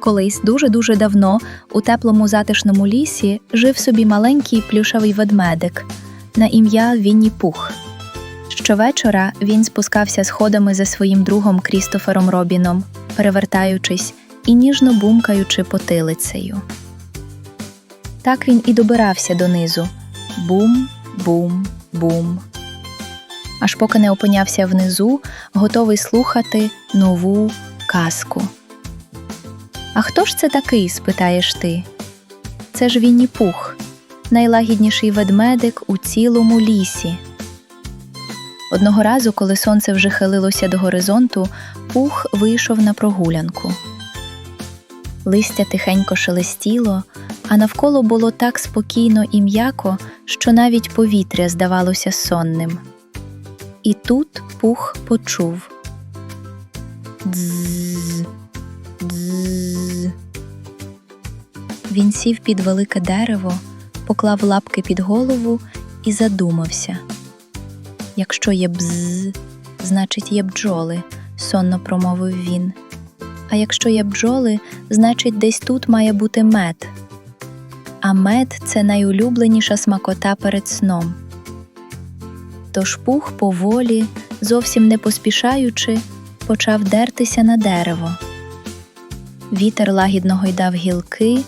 Колись дуже-дуже давно у теплому затишному лісі жив собі маленький плюшевий ведмедик на ім'я Вінні Пух. Щовечора він спускався сходами за своїм другом Крістофером Робіном, перевертаючись і ніжно бумкаючи потилицею. Так він і добирався донизу бум, бум, бум. Аж поки не опинявся внизу, готовий слухати нову казку. А хто ж це такий? спитаєш ти. Це ж Вінні Пух, найлагідніший ведмедик у цілому лісі. Одного разу, коли сонце вже хилилося до горизонту, пух вийшов на прогулянку. Листя тихенько шелестіло, а навколо було так спокійно і м'яко, що навіть повітря здавалося сонним. І тут пух почув Дзз, дзз. Він сів під велике дерево, поклав лапки під голову і задумався. Якщо є бз, значить є бджоли, сонно промовив він. А якщо є бджоли, значить десь тут має бути мед. А мед це найулюбленіша смакота перед сном. Тож пух поволі, зовсім не поспішаючи, почав дертися на дерево. Вітер лагідно гойдав гілки,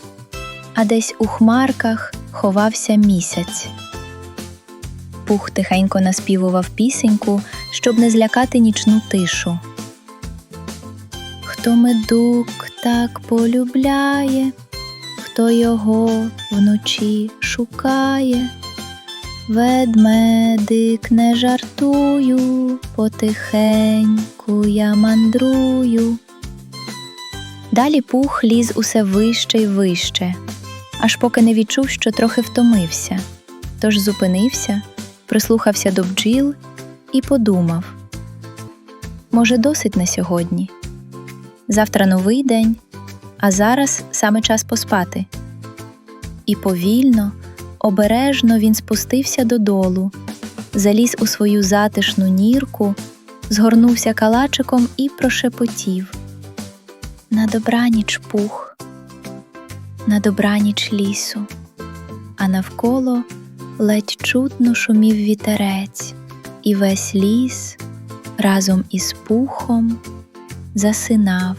а десь у хмарках ховався місяць. Пух тихенько наспівував пісеньку, щоб не злякати нічну тишу. Хто медук так полюбляє, хто його вночі шукає. Ведмедик не жартую, потихеньку я мандрую. Далі пух ліз усе вище й вище, аж поки не відчув, що трохи втомився. Тож зупинився, прислухався до бджіл і подумав: може, досить на сьогодні. Завтра новий день, а зараз саме час поспати. І повільно, обережно він спустився додолу, заліз у свою затишну нірку, згорнувся калачиком і прошепотів. На добраніч пух, на добраніч лісу, а навколо ледь чутно шумів вітерець, і весь ліс разом із пухом засинав.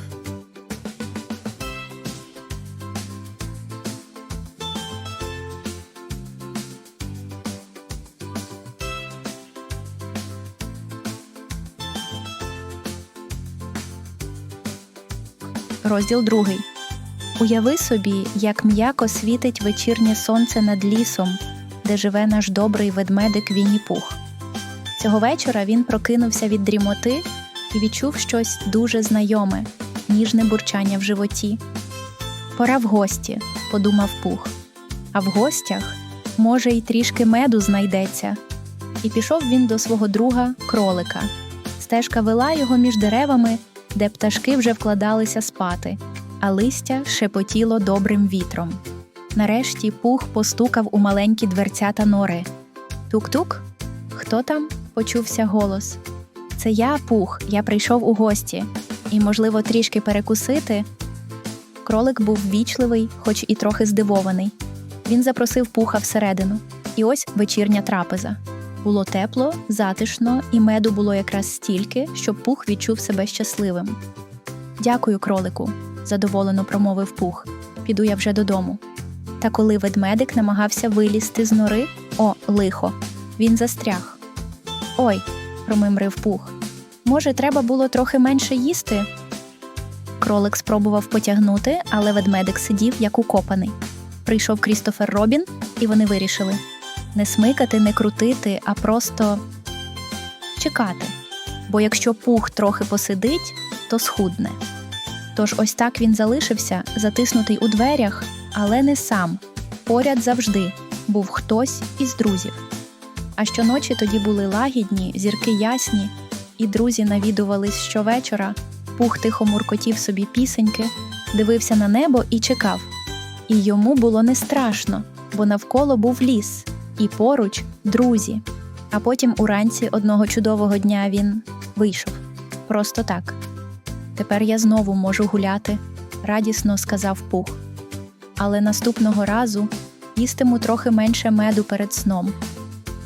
Розділ другий. Уяви собі, як м'яко світить вечірнє сонце над лісом, де живе наш добрий ведмедик Вінні-Пух. Цього вечора він прокинувся від дрімоти і відчув щось дуже знайоме, ніжне бурчання в животі. Пора в гості, подумав пух. А в гостях, може, й трішки меду знайдеться. І пішов він до свого друга кролика. Стежка вела його між деревами, де пташки вже вкладалися спати, а листя шепотіло добрим вітром. Нарешті пух постукав у маленькі дверцята нори. Тук-тук? Хто там? почувся голос. Це я, пух, я прийшов у гості, і, можливо, трішки перекусити. Кролик був вічливий, хоч і трохи здивований. Він запросив пуха всередину, і ось вечірня трапеза. Було тепло, затишно, і меду було якраз стільки, щоб пух відчув себе щасливим. Дякую, кролику, задоволено промовив пух. Піду я вже додому. Та коли ведмедик намагався вилізти з нори, о, лихо, він застряг. Ой, промимрив пух. Може, треба було трохи менше їсти? Кролик спробував потягнути, але ведмедик сидів як укопаний. Прийшов Крістофер Робін, і вони вирішили не смикати, не крутити, а просто чекати. Бо якщо пух трохи посидить, то схудне. Тож ось так він залишився, затиснутий у дверях, але не сам. Поряд завжди був хтось із друзів. А щоночі тоді були лагідні, зірки ясні, і друзі навідувались щовечора, пух тихо муркотів собі пісеньки, дивився на небо і чекав. І йому було не страшно, бо навколо був ліс, і поруч друзі. А потім уранці одного чудового дня він вийшов. Просто так. Тепер я знову можу гуляти, радісно сказав пух. Але наступного разу їстиму трохи менше меду перед сном.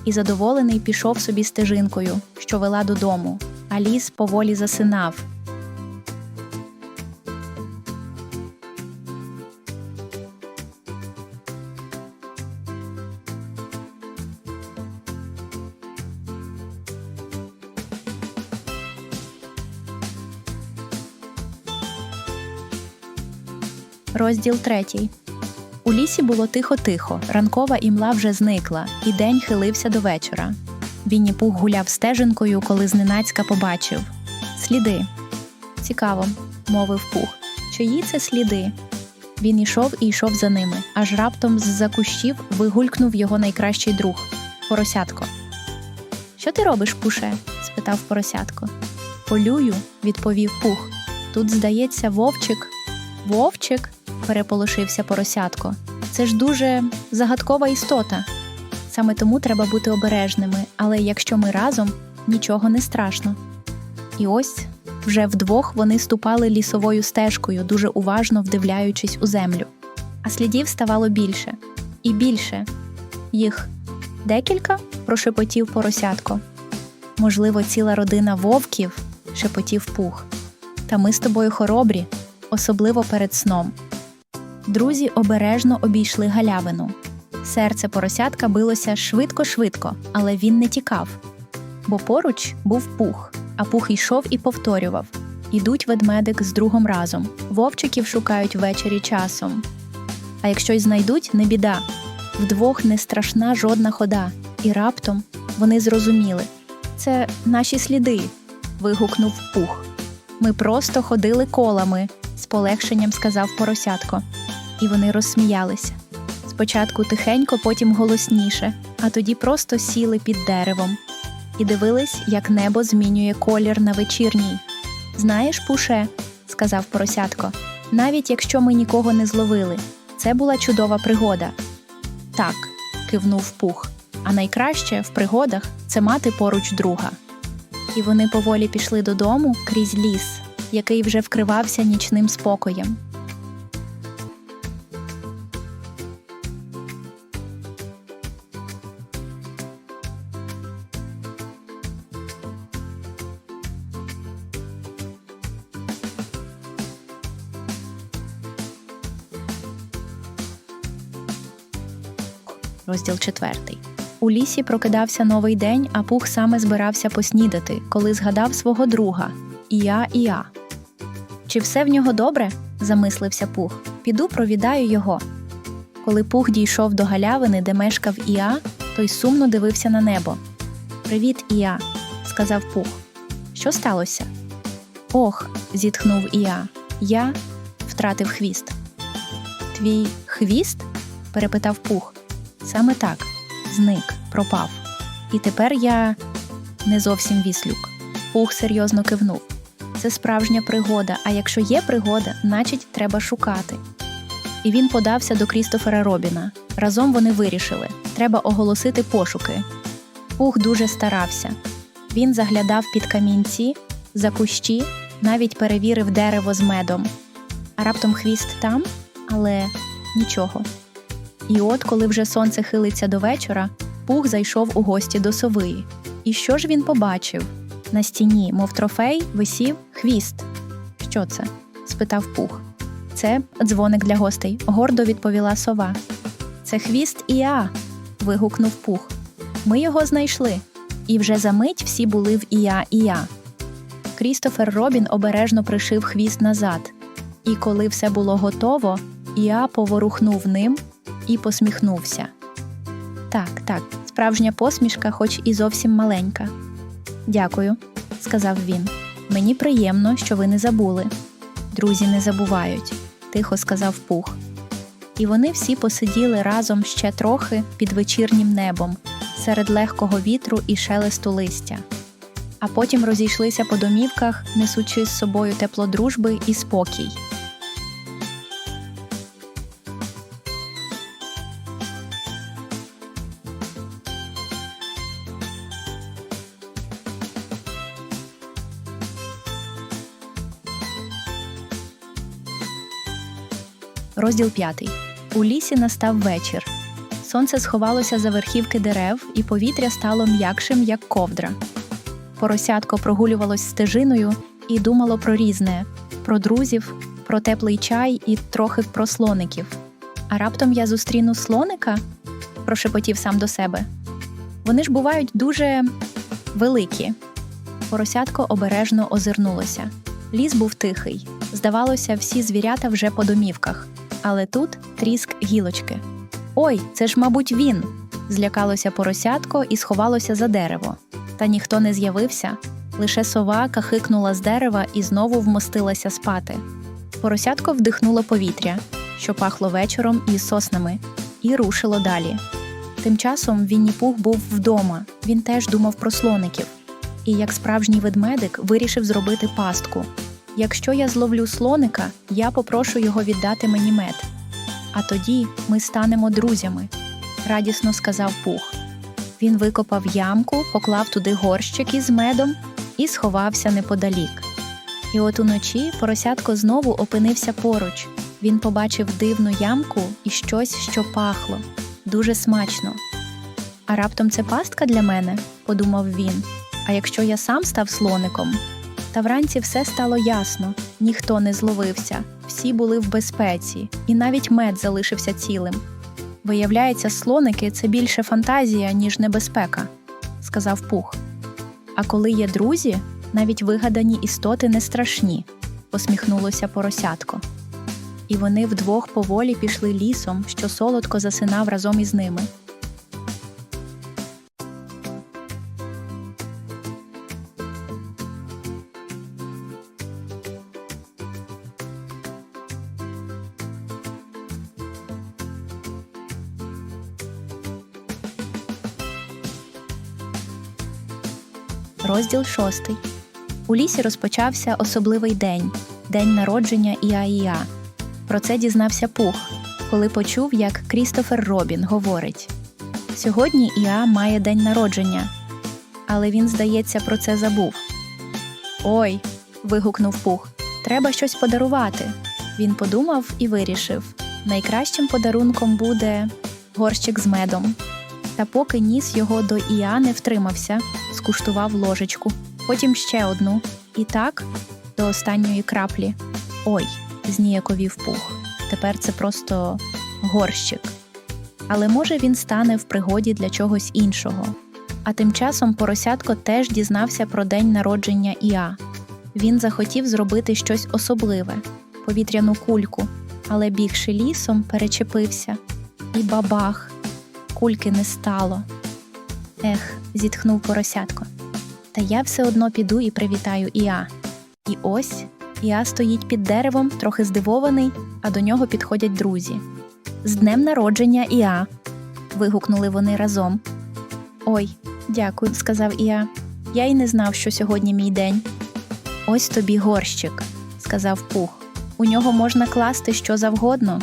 І задоволений пішов собі стежинкою, що вела додому, а ліс поволі засинав. Розділ третій. У лісі було тихо-тихо, ранкова імла вже зникла, і день хилився до вечора. Вінні Пух гуляв стежинкою, коли зненацька побачив сліди. Цікаво, мовив Пух. Чиї це сліди? Він ішов і йшов за ними, аж раптом з-за кущів вигулькнув його найкращий друг поросятко. Що ти робиш, Пуше? спитав поросятко. Полюю, відповів Пух. Тут, здається, вовчик. Вовчик? Переполошився поросятко. Це ж дуже загадкова істота. Саме тому треба бути обережними, але якщо ми разом, нічого не страшно. І ось вже вдвох вони ступали лісовою стежкою, дуже уважно вдивляючись у землю. А слідів ставало більше і більше. Їх декілька прошепотів поросятко. Можливо, ціла родина вовків, шепотів пух. Та ми з тобою хоробрі, особливо перед сном. Друзі обережно обійшли галявину. Серце поросятка билося швидко-швидко, але він не тікав. Бо поруч був пух, а пух йшов і повторював Ідуть ведмедик з другом разом. Вовчиків шукають ввечері часом. А якщо й знайдуть, не біда. Вдвох не страшна жодна хода, і раптом вони зрозуміли це наші сліди. вигукнув пух. Ми просто ходили колами, з полегшенням сказав поросятко. І вони розсміялися. Спочатку тихенько, потім голосніше, а тоді просто сіли під деревом і дивились, як небо змінює колір на вечірній. Знаєш, пуше, сказав поросятко, навіть якщо ми нікого не зловили, це була чудова пригода. Так, кивнув пух. А найкраще в пригодах це мати поруч друга. І вони поволі пішли додому крізь ліс, який вже вкривався нічним спокоєм. Розділ четвертий. У лісі прокидався новий день, а пух саме збирався поснідати, коли згадав свого друга Іа Іа. Чи все в нього добре? замислився пух. Піду провідаю його. Коли пух дійшов до галявини, де мешкав Іа, той сумно дивився на небо. Привіт, Іа, сказав пух. Що сталося? Ох, зітхнув Іа. Я втратив хвіст. Твій хвіст? перепитав пух. Саме так зник, пропав. І тепер я не зовсім віслюк. Пух серйозно кивнув. Це справжня пригода, а якщо є пригода, значить треба шукати. І він подався до Крістофера Робіна. Разом вони вирішили треба оголосити пошуки. Пух дуже старався. Він заглядав під камінці, за кущі, навіть перевірив дерево з медом. А раптом хвіст там, але нічого. І от, коли вже сонце хилиться до вечора, пух зайшов у гості до сови. І що ж він побачив? На стіні, мов трофей, висів хвіст. Що це? спитав пух. Це дзвоник для гостей, гордо відповіла сова. Це хвіст Іа. вигукнув пух. Ми його знайшли. І вже за мить всі були в Іа Іа. Крістофер Робін обережно пришив хвіст назад. І коли все було готово, Іа поворухнув ним і посміхнувся. Так, так, справжня посмішка, хоч і зовсім маленька. Дякую, сказав він. Мені приємно, що ви не забули. Друзі не забувають, тихо сказав пух. і вони всі посиділи разом ще трохи під вечірнім небом, серед легкого вітру і шелесту листя. А потім розійшлися по домівках, несучи з собою тепло дружби і спокій. Розділ 5. У лісі настав вечір. Сонце сховалося за верхівки дерев, і повітря стало м'якшим, як ковдра. Поросятко прогулювалось стежиною і думало про різне: про друзів, про теплий чай і трохи про слоників. А раптом я зустріну слоника? прошепотів сам до себе. Вони ж бувають дуже великі. Поросятко обережно озирнулося. Ліс був тихий. Здавалося, всі звірята вже по домівках. Але тут тріск гілочки. Ой, це ж, мабуть, він. злякалося поросятко і сховалося за дерево. Та ніхто не з'явився. Лише сова кахикнула з дерева і знову вмостилася спати. Поросятко вдихнуло повітря, що пахло вечором і соснами, і рушило далі. Тим часом Вінні-Пух був вдома. Він теж думав про слоників. І як справжній ведмедик вирішив зробити пастку. Якщо я зловлю слоника, я попрошу його віддати мені мед. А тоді ми станемо друзями, радісно сказав Пух. Він викопав ямку, поклав туди горщик із медом і сховався неподалік. І от уночі поросятко знову опинився поруч. Він побачив дивну ямку і щось, що пахло дуже смачно. А раптом це пастка для мене, подумав він. А якщо я сам став слоником? Та вранці все стало ясно, ніхто не зловився, всі були в безпеці, і навіть мед залишився цілим. Виявляється, слоники це більше фантазія, ніж небезпека, сказав Пух. А коли є друзі, навіть вигадані істоти не страшні, посміхнулося поросятко. І вони вдвох поволі пішли лісом, що солодко засинав разом із ними. Розділ шостий. У лісі розпочався особливий день день народження Іа-Іа. Про це дізнався Пух, коли почув, як Крістофер Робін говорить: Сьогодні Іа має день народження, але він, здається, про це забув. Ой. вигукнув Пух. Треба щось подарувати. Він подумав і вирішив: найкращим подарунком буде горщик з медом. Та поки ніс його до Іа не втримався, скуштував ложечку, потім ще одну, і так до останньої краплі. Ой, зніяковів пух. Тепер це просто горщик. Але може він стане в пригоді для чогось іншого. А тим часом поросятко теж дізнався про день народження Іа. Він захотів зробити щось особливе повітряну кульку, але бігши лісом, перечепився. І бабах кульки не стало. Ех, зітхнув поросятко. Та я все одно піду і привітаю Іа. І ось Іа стоїть під деревом, трохи здивований, а до нього підходять друзі. З днем народження Іа. вигукнули вони разом. Ой, дякую, сказав Іа. Я й не знав, що сьогодні мій день. Ось тобі горщик, сказав Пух. У нього можна класти що завгодно.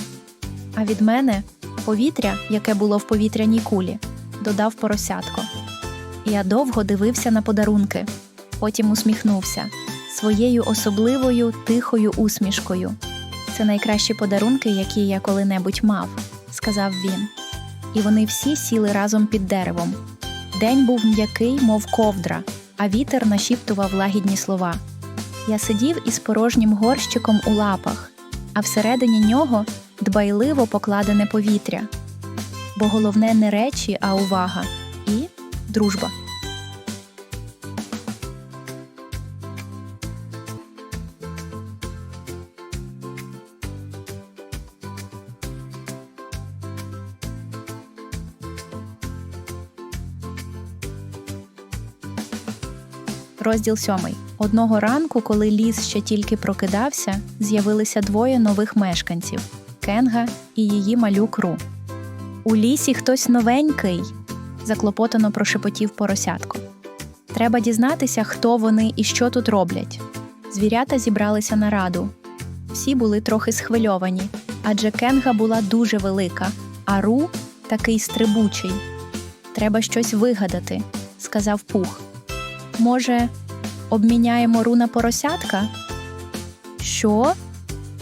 А від мене повітря, яке було в повітряній кулі, додав поросятко. Я довго дивився на подарунки, потім усміхнувся своєю особливою тихою усмішкою. Це найкращі подарунки, які я коли-небудь мав, сказав він. І вони всі сіли разом під деревом. День був м'який, мов ковдра, а вітер нашіптував лагідні слова. Я сидів із порожнім горщиком у лапах, а всередині нього дбайливо покладене повітря. Бо головне не речі, а увага і дружба. Розділ сьомий. Одного ранку, коли ліс ще тільки прокидався, з'явилися двоє нових мешканців. Кенга і її малюк Ру. У лісі хтось новенький, заклопотано прошепотів поросятко. Треба дізнатися, хто вони і що тут роблять. Звірята зібралися на раду. Всі були трохи схвильовані, адже Кенга була дуже велика, а Ру такий стрибучий. Треба щось вигадати, сказав Пух. Може, обміняємо Ру на поросятка? Що?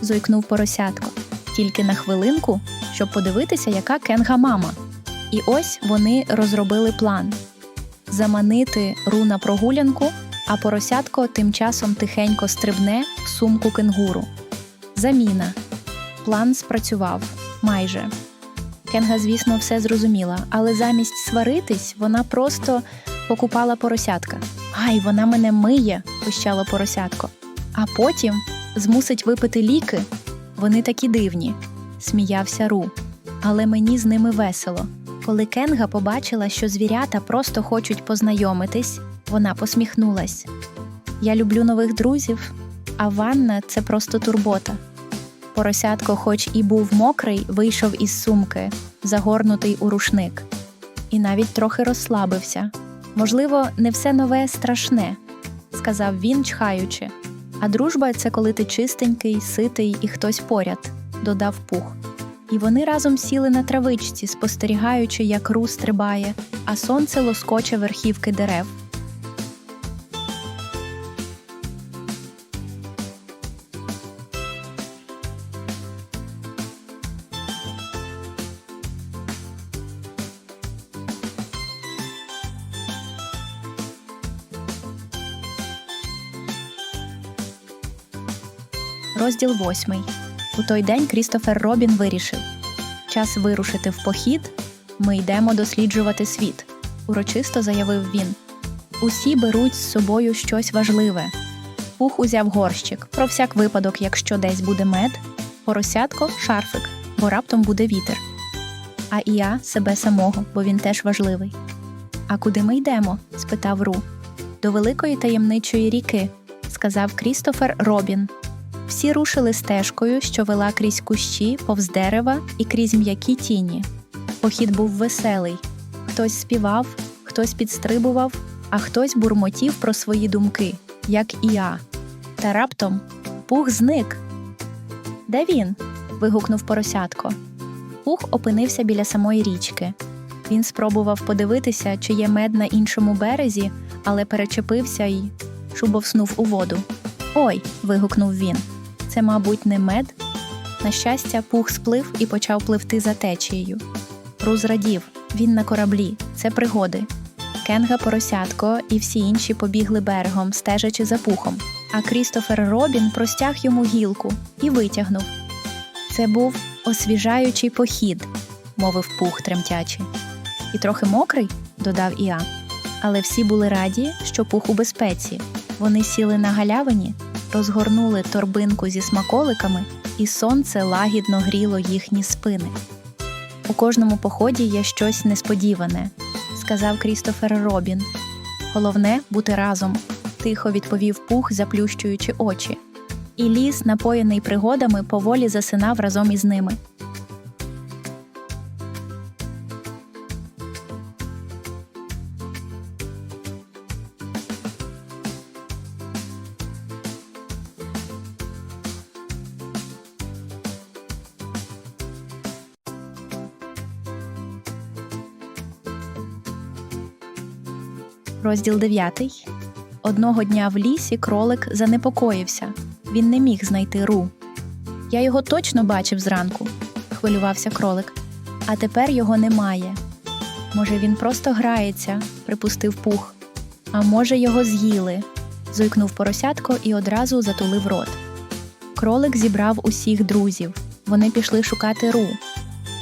зойкнув поросятко. Тільки на хвилинку, щоб подивитися, яка Кенга мама. І ось вони розробили план заманити Ру на прогулянку, а поросятко тим часом тихенько стрибне в сумку кенгуру. Заміна. План спрацював майже. Кенга, звісно, все зрозуміла, але замість сваритись вона просто покупала поросятка. Ай, вона мене миє, пищало поросятко. А потім змусить випити ліки. Вони такі дивні, сміявся Ру. Але мені з ними весело. Коли Кенга побачила, що звірята просто хочуть познайомитись, вона посміхнулась. Я люблю нових друзів, а ванна це просто турбота. Поросятко, хоч і був мокрий, вийшов із сумки, загорнутий у рушник, і навіть трохи розслабився. Можливо, не все нове страшне, сказав він, чхаючи. А дружба це коли ти чистенький, ситий і хтось поряд, додав пух. І вони разом сіли на травичці, спостерігаючи, як ру стрибає, а сонце лоскоче верхівки дерев. Розділ восьмий. У той день Крістофер Робін вирішив: час вирушити в похід. Ми йдемо досліджувати світ, урочисто заявив він. Усі беруть з собою щось важливе. Пух узяв горщик про всяк випадок, якщо десь буде мед, поросятко шарфик, бо раптом буде вітер. А і я себе самого, бо він теж важливий. А куди ми йдемо? спитав Ру. До великої таємничої ріки, сказав Крістофер Робін. Всі рушили стежкою, що вела крізь кущі, повз дерева і крізь м'які тіні. Похід був веселий. Хтось співав, хтось підстрибував, а хтось бурмотів про свої думки, як і я. Та раптом пух зник. Де він? вигукнув поросятко. Пух опинився біля самої річки. Він спробував подивитися, чи є мед на іншому березі, але перечепився і шубовснув у воду. Ой. вигукнув він. Це, мабуть, не мед. На щастя, пух сплив і почав пливти за течією. Ру зрадів він на кораблі, це пригоди. Кенга поросятко і всі інші побігли берегом, стежачи за пухом. А Крістофер Робін простяг йому гілку і витягнув. Це був освіжаючий похід, мовив пух тремтячи. І трохи мокрий, додав Іа. Але всі були раді, що пух у безпеці. Вони сіли на галявині, розгорнули торбинку зі смаколиками, і сонце лагідно гріло їхні спини. У кожному поході є щось несподіване, сказав Крістофер Робін. Головне бути разом, тихо відповів пух, заплющуючи очі. І ліс, напоєний пригодами, поволі засинав разом із ними. Розділ 9. Одного дня в лісі кролик занепокоївся. Він не міг знайти ру. Я його точно бачив зранку, хвилювався кролик. А тепер його немає. Може, він просто грається, припустив пух. А може, його з'їли. зойкнув поросятко і одразу затулив рот. Кролик зібрав усіх друзів. Вони пішли шукати ру.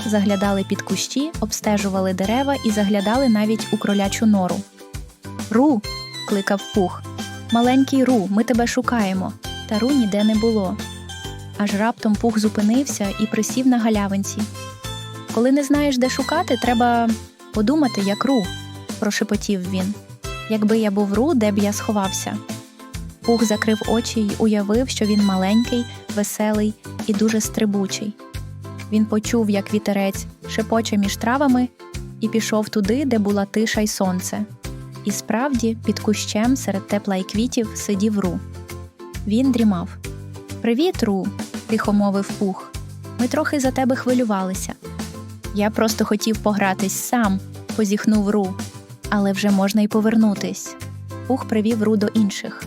Заглядали під кущі, обстежували дерева і заглядали навіть у кролячу нору. Ру. кликав пух. Маленький Ру, ми тебе шукаємо. Та Ру ніде не було. Аж раптом пух зупинився і присів на галявинці. Коли не знаєш, де шукати, треба подумати, як Ру, прошепотів він. Якби я був Ру, де б я сховався. Пух закрив очі й уявив, що він маленький, веселий і дуже стрибучий. Він почув, як вітерець шепоче між травами, і пішов туди, де була тиша й сонце. І справді, під кущем серед тепла й квітів сидів Ру. Він дрімав. Привіт, Ру, тихо мовив пух. Ми трохи за тебе хвилювалися. Я просто хотів погратись сам, позіхнув Ру, але вже можна й повернутись. Пух привів Ру до інших.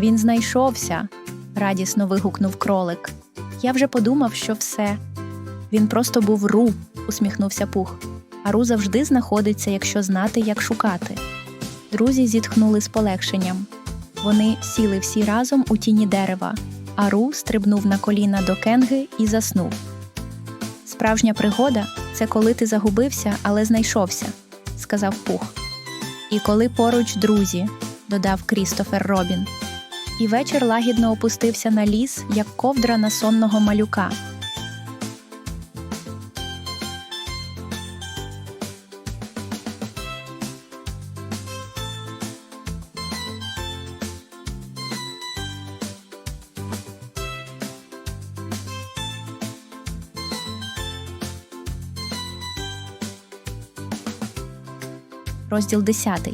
Він знайшовся, радісно вигукнув кролик. Я вже подумав, що все. Він просто був Ру, усміхнувся Пух. А Ру завжди знаходиться, якщо знати, як шукати. Друзі зітхнули з полегшенням. Вони сіли всі разом у тіні дерева, а Ру стрибнув на коліна до кенги і заснув. Справжня пригода це коли ти загубився, але знайшовся, сказав Пух. І коли поруч друзі, додав Крістофер Робін. І вечір лагідно опустився на ліс, як ковдра на сонного малюка. Розділ 10.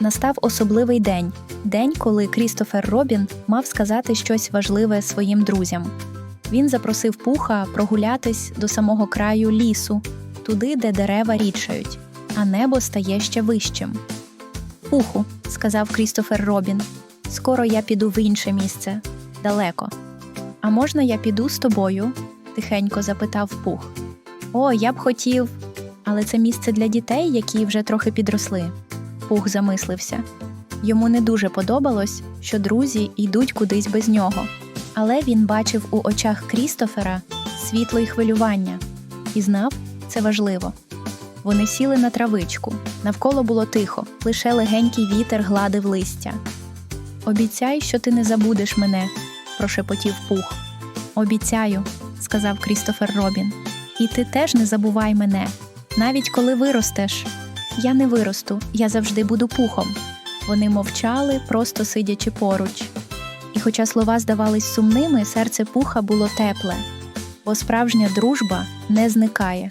Настав особливий день день, коли Крістофер Робін мав сказати щось важливе своїм друзям. Він запросив пуха прогулятись до самого краю лісу, туди, де дерева рідшають, а небо стає ще вищим. Пуху, сказав Крістофер Робін, скоро я піду в інше місце далеко. А можна я піду з тобою? тихенько запитав пух. О, я б хотів. Але це місце для дітей, які вже трохи підросли. Пух замислився. Йому не дуже подобалось, що друзі йдуть кудись без нього. Але він бачив у очах Крістофера світло й хвилювання і знав, це важливо. Вони сіли на травичку. Навколо було тихо, лише легенький вітер гладив листя. Обіцяй, що ти не забудеш мене, прошепотів пух. Обіцяю, сказав Крістофер Робін. І ти теж не забувай мене, навіть коли виростеш. Я не виросту, я завжди буду пухом. Вони мовчали, просто сидячи поруч. І хоча слова здавались сумними, серце пуха було тепле, бо справжня дружба не зникає,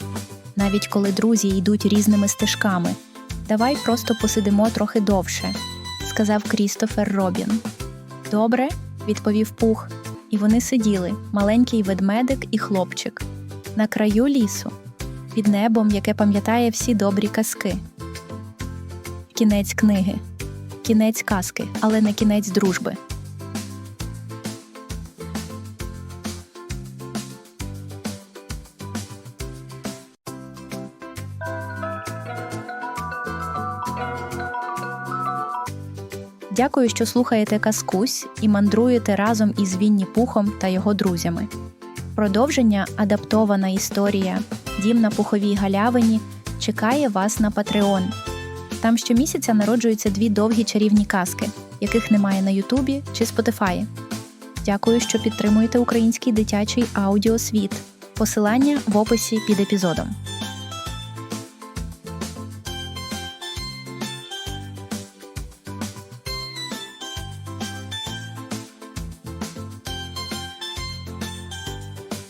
навіть коли друзі йдуть різними стежками. Давай просто посидимо трохи довше, сказав Крістофер Робін. Добре, відповів пух, і вони сиділи, маленький ведмедик і хлопчик, на краю лісу, під небом, яке пам'ятає всі добрі казки. Кінець книги, кінець казки, але не кінець дружби. Дякую, що слухаєте казкусь і мандруєте разом із Вінні Пухом та його друзями. Продовження адаптована історія Дім на пуховій галявині чекає вас на Patreon. Там щомісяця народжуються дві довгі чарівні казки, яких немає на Ютубі чи Спотифаї. Дякую, що підтримуєте український дитячий аудіосвіт. Посилання в описі під епізодом.